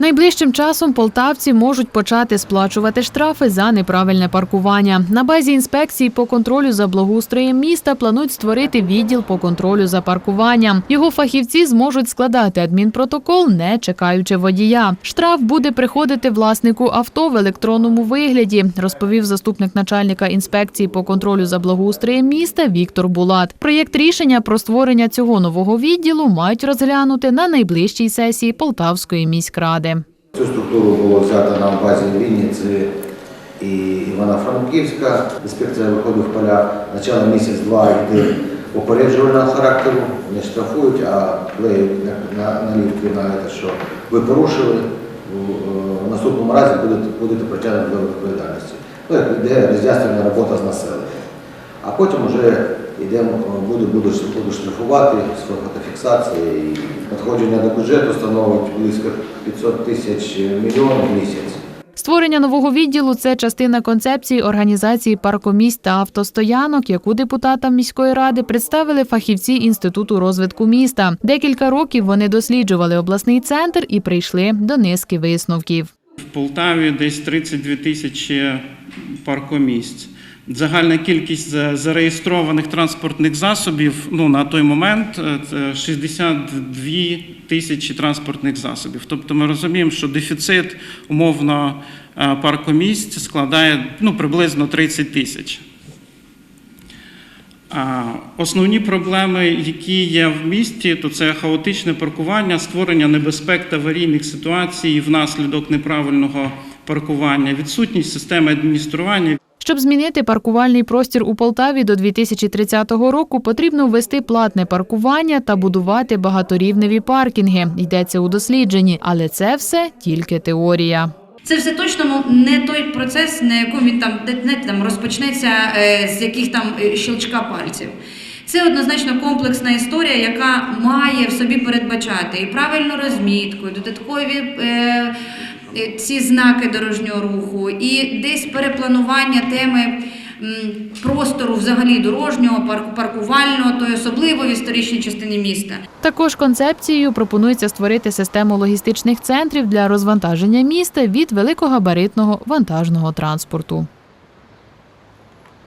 Найближчим часом полтавці можуть почати сплачувати штрафи за неправильне паркування. На базі інспекції по контролю за благоустроєм міста планують створити відділ по контролю за паркуванням. Його фахівці зможуть складати адмінпротокол, не чекаючи водія. Штраф буде приходити власнику авто в електронному вигляді, розповів заступник начальника інспекції по контролю за благоустроєм міста Віктор Булат. Проєкт рішення про створення цього нового відділу мають розглянути на найближчій сесії Полтавської міськради. Цю структуру було взято на базі Вінниці і Івано-Франківська. Інспекція виходить в поля начало місяць-два йде попереджувального характеру, не штрафують, а клеють на, на, те, що ви порушили. В, в наступному разі будете, будете притягнути до відповідальності. Ну, йде роз'яснювальна робота з населенням. А потім вже йдемо, буде, буду, буду штрафувати з фотофіксації і надходження до бюджету становить близько 500 тисяч мільйонів в місяць. Створення нового відділу це частина концепції організації паркомісць та автостоянок, яку депутатам міської ради представили фахівці інституту розвитку міста. Декілька років вони досліджували обласний центр і прийшли до низки висновків. В Полтаві десь 32 тисячі паркомісць. Загальна кількість зареєстрованих транспортних засобів ну, на той момент е, це 62 тисячі транспортних засобів. Тобто ми розуміємо, що дефіцит умовно е, паркомісць складає ну, приблизно 30 тисяч. Основні проблеми, які є в місті, то це хаотичне паркування, створення небезпек та аварійних ситуацій внаслідок неправильного паркування, відсутність системи адміністрування. Щоб змінити паркувальний простір у Полтаві до 2030 року, потрібно ввести платне паркування та будувати багаторівневі паркінги. Йдеться у дослідженні, але це все тільки теорія. Це все точно ну, не той процес, на якому він там, знаєте, там розпочнеться е, з яких там е, щелчка пальців. Це однозначно комплексна історія, яка має в собі передбачати і правильну розмітку, і додаткові е, ці знаки дорожнього руху, і десь перепланування теми простору взагалі дорожнього, парку- паркувального, то й особливо в історичній частині міста. Також концепцією пропонується створити систему логістичних центрів для розвантаження міста від великогабаритного вантажного транспорту.